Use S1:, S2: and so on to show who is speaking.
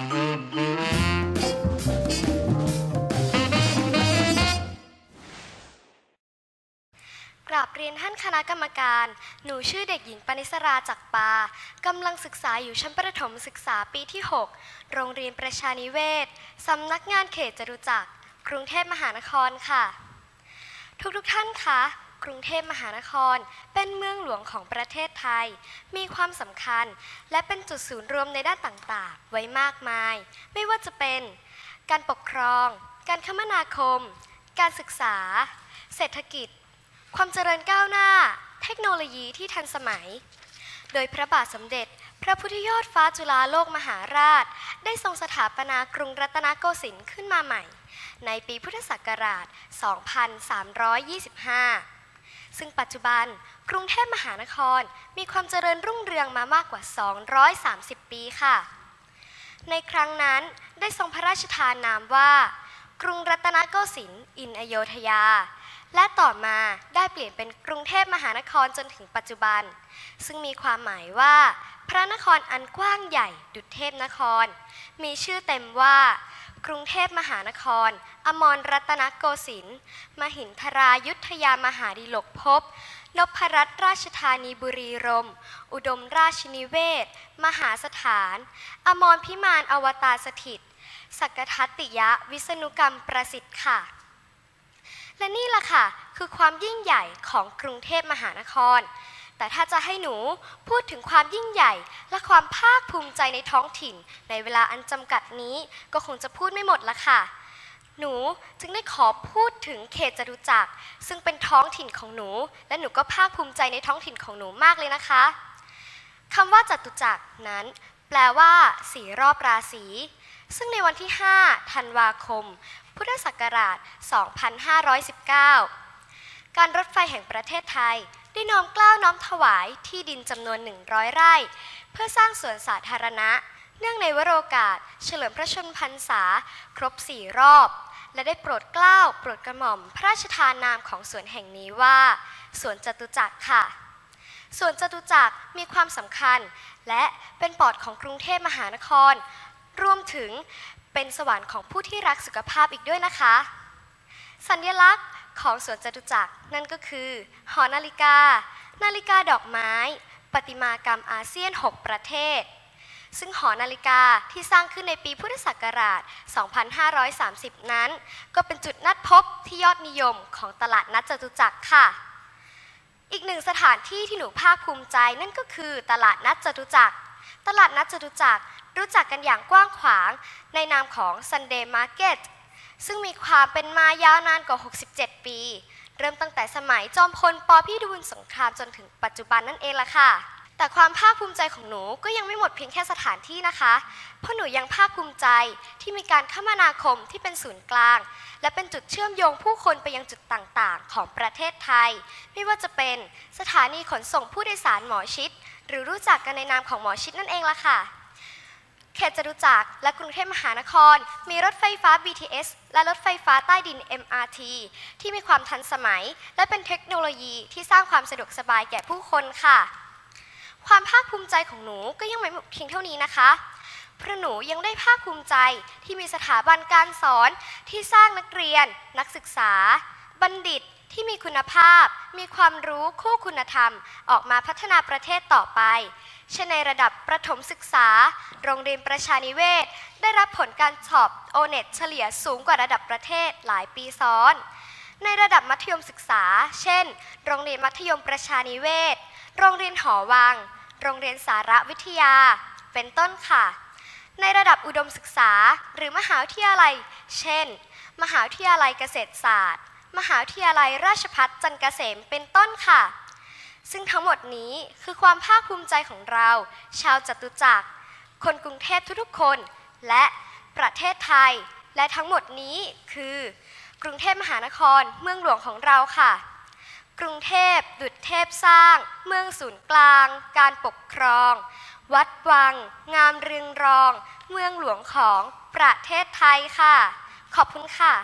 S1: กราบเรียนท่านคณะกรรมการ หนูชื่อเด็กหญิงปณิสราจักปากำลังศึกษาอยู่ชั้นประถมศึกษาปีที่ 6 โรงเรียนประชานิเวศ สำนักงานเขตจตุจักร กรุงเทพมหานครค่ะ ทุกๆท่านคะ กรุงเทพมหานคร เป็นเมืองหลวงของประเทศไทย มีความสำคัญ และเป็นจุดศูนย์รวมในด้านต่างๆ ไว้มากมาย ไม่ว่าจะเป็น การปกครอง การคมนาคม การศึกษา เศรษฐกิจ ความเจริญก้าวหน้า เทคโนโลยีที่ทันสมัย โดยพระบาทสมเด็จ พระพุทธยอดฟ้าจุฬาโลกมหาราช ได้ทรงสถาปนากรุงรัตนโกสินทร์ขึ้นมาใหม่ในปีพุทธศักราช 2325 ซึ่งปัจจุบันกรุงเทพมหานครมีความเจริญรุ่งเรืองมามากกว่า 230 ปีค่ะ ในครั้งนั้นได้ทรงพระราชทานนามว่า กรุงรัตนโกสินทร์อินอโยธยา และต่อมาได้เปลี่ยนเป็นกรุงเทพมหานครจนถึงปัจจุบัน ซึ่งมีความหมายว่า พระนครอันกว้างใหญ่ดุจเทพนคร มีชื่อเต็มว่า กรุงเทพมหานคร อมรรัตนโกสินทร์ มหินทรายุทธยามหาดิลกภพ นพรัตนราชธานีบุรีรมย์ อุดมราชนิเวศ มหาสถาน อมรพิมานอวตารสถิต สักทัตติยะวิษณุกรรมประสิทธิ์ค่ะ และนี่ล่ะค่ะ คือความยิ่งใหญ่ของกรุงเทพมหานคร แต่ถ้าจะให้หนูพูดถึงความยิ่งใหญ่ และความภาคภูมิใจในท้องถิ่น ในเวลาอันจำกัดนี้ก็คงจะพูดไม่หมดละค่ะ หนูจึงได้ขอพูดถึงเขตจตุจักรซึ่งเป็นท้องถิ่นของหนู และหนูก็ภาคภูมิใจในท้องถิ่นของหนูมากเลยนะคะคำว่าจตุจักรนั้น แปลว่าสีรอบราศีซึ่งในวันที่ 5 ธันวาคม พุทธศักราช 2519 การรถไฟแห่งประเทศไทย ได้น้อมเกล้าน้อมถวายที่ดินจำนวน 100 ไร่ เพื่อสร้างสวนสาธารณะ เนื่องในวโรกาส เฉลิมพระชนมพรรษา ครบ4รอบ และได้โปรดเกล้าโปรดกระหม่อมพระราชทานนามของสวนแห่งนี้ว่า สวนจตุจักรค่ะสวนจตุจักรมีความสำคัญ และเป็นปอดของกรุงเทพมหานคร รวมถึงเป็นสวรรค์ของผู้ที่รักสุขภาพอีกด้วยนะคะ สัญลักษณ์ ของสวนจตุจักรนั่นก็คือ หอนาฬิกา นาฬิกาดอกไม้ประติมากรรมอาเซียน 6 ประเทศ ซึ่งหอนาฬิกาที่สร้างขึ้นในปีพุทธศักราช 2530 นั้น ก็เป็นจุดนัดพบที่ยอดนิยมของตลาดนัดจตุจักรค่ะ อีกหนึ่งสถานที่ที่หนูภาคภูมิใจนั่นก็คือตลาดนัดจตุจักร ตลาดนัดจตุจักรรู้จักกันอย่างกว้างขวางในนามของ Sunday Market ซึ่งมีความเป็นมายาวนานกว่า 67 ปี เริ่มตั้งแต่สมัยจอมพลปพิบูลสงครามจนถึงปัจจุบันนั่นเองล่ะค่ะ แต่ความภาคภูมิใจของหนูก็ยังไม่หมดเพียงแค่สถานที่นะคะ เพราะหนูยังภาคภูมิใจที่มีการคมนาคมที่เป็นศูนย์กลาง และเป็นจุดเชื่อมโยงผู้คนไปยังจุดต่างๆ ของประเทศไทย ไม่ว่าจะเป็นสถานีขนส่งผู้โดยสารหมอชิด หรือรู้จักกันในนามของหมอชิดนั่นเองล่ะค่ะ เขตจตุจักรและกรุงเทพมหานคร มีรถไฟฟ้า BTS และรถไฟฟ้าใต้ดิน MRT ที่มีความทันสมัย และเป็นเทคโนโลยีที่สร้างความสะดวกสบายแก่ผู้คนค่ะ ความภาคภูมิใจของหนูก็ยังไม่หมดเพียงเท่านี้นะคะเพราะหนูยังได้ภาคภูมิใจที่มีสถาบันการสอนที่สร้างนักเรียน นักศึกษา บัณฑิต ที่มีคุณภาพ มีความรู้คู่คุณธรรม ออกมาพัฒนาประเทศต่อไป เช่นในระดับประถมศึกษา โรงเรียนประชานิเวศ ได้รับผลการสอบโอเน็ตเฉลี่ยสูงกว่าระดับประเทศหลายปีซ้อน ในระดับมัธยมศึกษา เช่น โรงเรียนมัธยมประชานิเวศ โรงเรียนหอวัง โรงเรียนสารวิทยา เป็นต้นค่ะ ในระดับอุดมศึกษา หรือมหาวิทยาลัย เช่น มหาวิทยาลัยเกษตรศาสตร์ มหาวิทยาลัยราชภัฏจันเกษมเป็นต้นค่ะ ซึ่งทั้งหมดนี้คือความภาคภูมิใจของเรา ชาวจตุจักร คนกรุงเทพทุกๆคน และประเทศไทย และทั้งหมดนี้คือกรุงเทพมหานครเมืองหลวงของเราค่ะ กรุงเทพดุจเทพสร้าง เมืองศูนย์กลาง การปกครอง วัดวัง งามเรืองรอง เมืองหลวงของประเทศไทยค่ะ ขอบคุณค่ะ